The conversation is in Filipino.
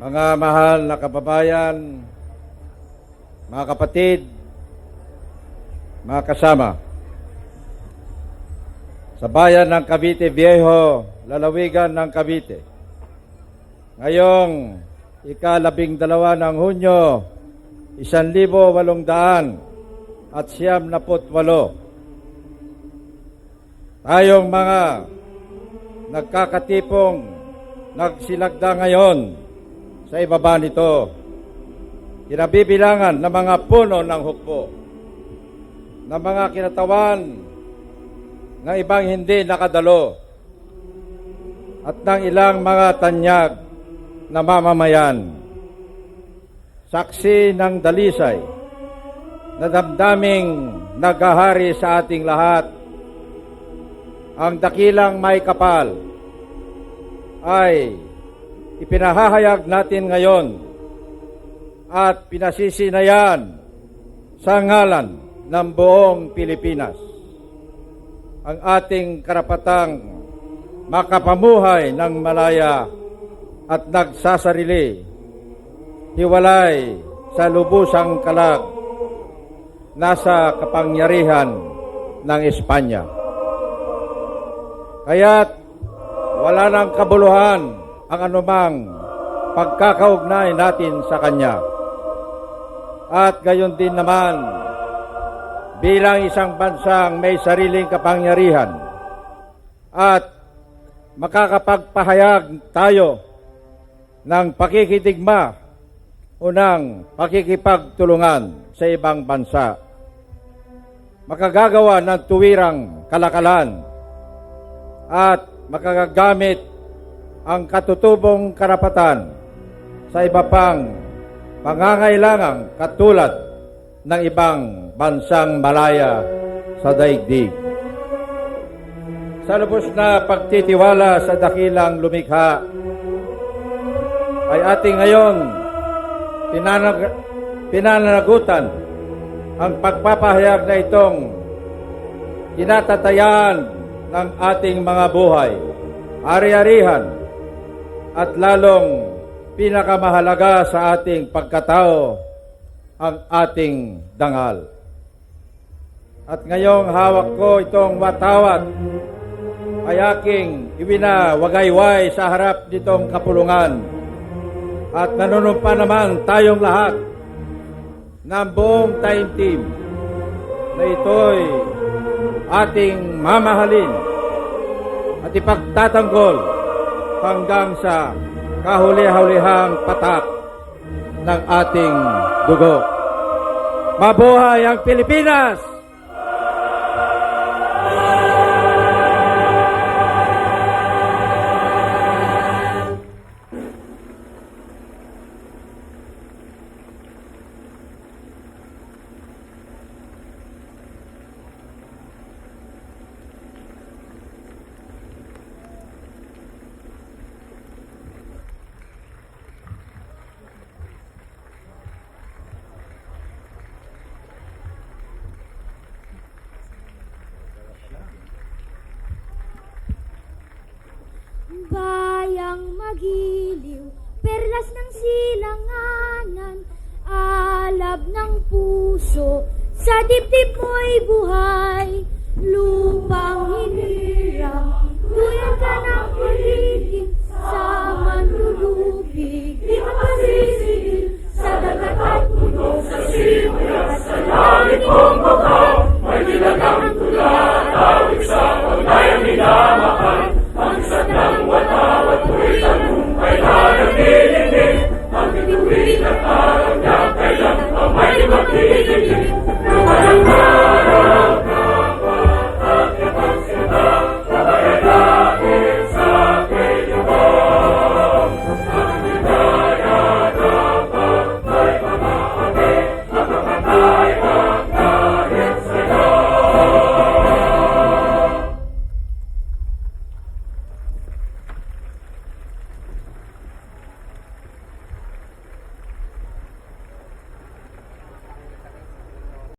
Mga mahal na kababayan, mga kapatid, mga kasama. Sa bayan ng Cavite Viejo, lalawigan ng Cavite. Ngayong ikalabing dalawa ng Hunyo, isan libo walong daan at siyam naput walo. Tayong mga nagkakatipong nagsilagda ngayon sa ibaba nito. Kinabibilangan ng mga puno ng hukbo, ng mga kinatawan ng ibang hindi nakadalo, at ng ilang mga tanyag na mamamayan. Saksi ng dalisay na damdaming naghahari sa ating lahat ang dakilang may kapal ay ipinahahayag natin ngayon at pinasisinayan sa ngalan ng buong Pilipinas ang ating karapatang makapamuhay ng malaya at nagsasarili hiwalay sa lubusang kalag nasa kapangyarihan ng Espanya. Kaya't wala nang kabuluhan ang anumang pagkakaugnay natin sa Kanya. At gayon din naman, bilang isang bansang may sariling kapangyarihan at makakapagpahayag tayo ng pakikitigma o ng pakikipagtulungan sa ibang bansa. Makagagawa ng tuwirang kalakalan at makagagamit ang katutubong karapatan sa iba pang pangangailangang katulad ng ibang bansang malaya sa daigdig. Sa lubos na pagtitiwala sa dakilang lumikha, ay ating ngayon pinanag pinananagutan ang pagpapahayag na itong kinatatayan ng ating mga buhay, ari-arihan, at lalong pinakamahalaga sa ating pagkatao ang ating dangal. At ngayong hawak ko itong watawat ay aking iwinawagayway sa harap nitong kapulungan at nanunumpa naman tayong lahat ng buong time team na ito'y ating mamahalin at ipagtatanggol hanggang sa kahuli-hulihang patak ng ating dugo. Mabuhay ang Pilipinas! Magiliw, perlas ng silanganan, alab ng puso, sa dibdib mo'y buhay, lupang hinirang,